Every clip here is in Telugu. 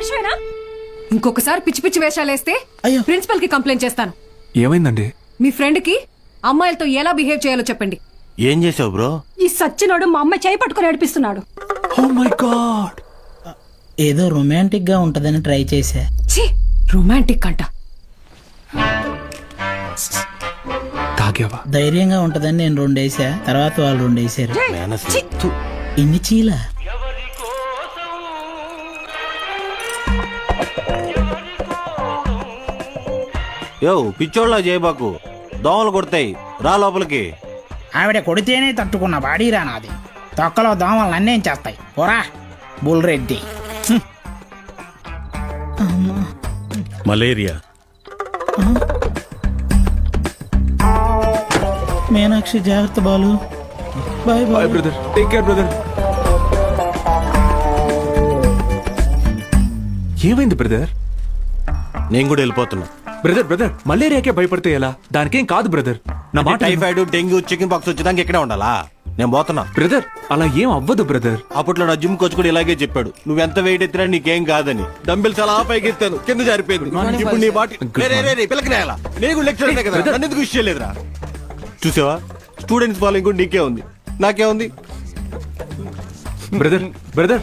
మనిషివేనా? ఇంకొకసారి పిచ్చి పిచ్చి వేషాలు వేస్తే అయ్యో. ప్రిన్సిపల్కి కంప్లైంట్ చేస్తాను. ఏమైందండి? మీ ఫ్రెండ్కి అమ్మాయిలతో ఎలా బిహేవ్ చేయాలో చెప్పండి. ఏం చేసావు బ్రో? ఈ సచ్చినోడు మా అమ్మాయి చేయి పట్టుకుని ఏడిపిస్తున్నాడు. ఓ మై గాడ్ ఏదో రొమాంటిక్గా ఉంటదని ట్రై చేశా. ఛీ రొమాంటిక్ అంట. తాగావా? ధైర్యంగా ఉంటదని నేను రెండు వేసా తర్వాత వాళ్ళు రెండు వేసారు మేనస్ ఇన్ని చీల? యో పిచ్చోళ్ళ చేయబాకు దోమలు కొడతాయి. రా లోపలికి. ఆవిడ కొడితేనే తట్టుకున్న బాడీరా నాది. తొక్కలో దోమలు నన్నేం చేస్తాయి. పోరా బుల్రెడ్డి. మలేరియా. మీనాక్షి జాగ్రత్త Balu. Bye bye. Bye brother. Take care brother. ఏమైంది బ్రదర్? నేను కూడా వెళ్ళిపోతున్నా. బ్రదర్ బ్రదర్ మలేరియాకే భయపడితే ఎలా? దానికేం కాదు బ్రదర్. నా మాట. టైఫాయిడ్ డెంగ్యూ చికెన్ పాక్స్ వచ్చేదానికి ఇక్కడే ఉండాలా? నేను పోతున్నా. బ్రదర్ అలా ఏం అవ్వదు బ్రదర్. అప్పట్లో నా జిమ్ కోచ్ కూడా ఇలాగే చెప్పాడు. నువ్వు ఎంత వెయిట్ ఎత్తినా నీకేం కాదని. డంబిల్స్ అలా పైకి ఎత్తాను కింద జారిపోయింది. ఇప్పుడు నీ బాటి పిల్లకి నేను లెక్చర్ కదా. నన్ను ఎందుకు విషయం లేదురా చూసావా? స్టూడెంట్స్ ఫాలోయింగ్ కూడా నీకే ఉంది. నాకే ఉంది. Brother brother.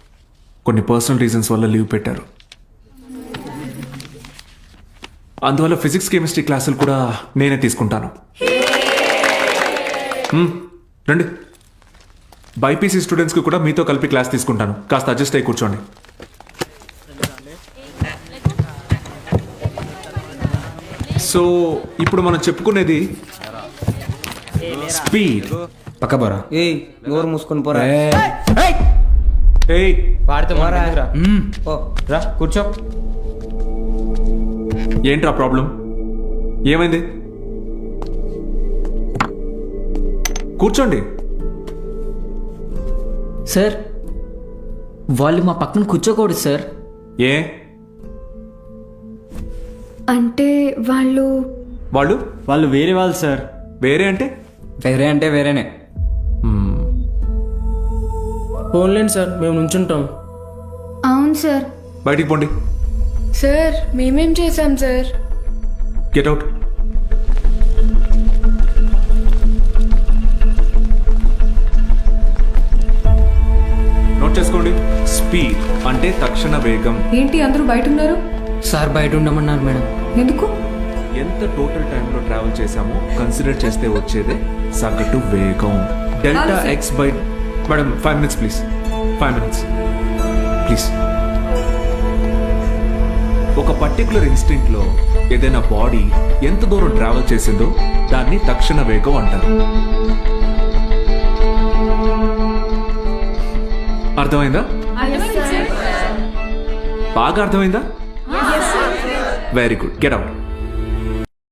కొన్ని పర్సనల్ రీజన్స్ వల్ల లీవ్ పెట్టారు. అందువల్ల ఫిజిక్స్ కెమిస్ట్రీ క్లాసులు కూడా నేనే తీసుకుంటాను. మ్మ్, రండి. బైపీసీ స్టూడెంట్స్కి కూడా మీతో కలిపి క్లాస్ తీసుకుంటాను. కాస్త అడ్జస్ట్ అయ్యి కూర్చోండి. సో ఇప్పుడు మనం చెప్పుకునేది స్పీడ్ పక్క పోరా ఏయ్ నోరు మూసుకొని పోరా. ఏయ్ పాడితే రా ఓ రా కూర్చో. ఏంట్రా ప్రాబ్లం? ఏమైంది? కూర్చోండి. సార్ వాళ్ళు మా పక్కన కూర్చోకూడదు సార్. ఏ? అంటే వాళ్ళు వాళ్ళు? వాళ్ళు వేరే వాళ్ళు సార్. వేరే అంటే? వేరే అంటే వేరేనే. ఫోన్లేండి సార్ మేము నుంచుంటాం. అవును సార్. బయటికి పోండి. సార్ మేమేం చేశాం సార్? Get out. నోట్ చేసుకోండి. స్పీడ్ అంటే తక్షణ వేగం. ఏంటి అందరూ బయట ఉన్నారు సార్ బయట ఉండమన్నారు మేడం. ఎందుకు? ఎంత టోటల్ టైంలో ట్రావెల్ చేశామో కన్సిడర్ చేస్తే వచ్చేదే సగటు వేగం. Delta. X by madam five minutes please five minutes please ఒక పర్టికులర్ ఇన్స్టింక్ట్లో ఏదైనా బాడీ ఎంత దూరం ట్రావెల్ చేసిందో దాన్ని తక్షణ వేగం అంటారు. అర్థమైందా? బాగా అర్థమైందా? Very good get out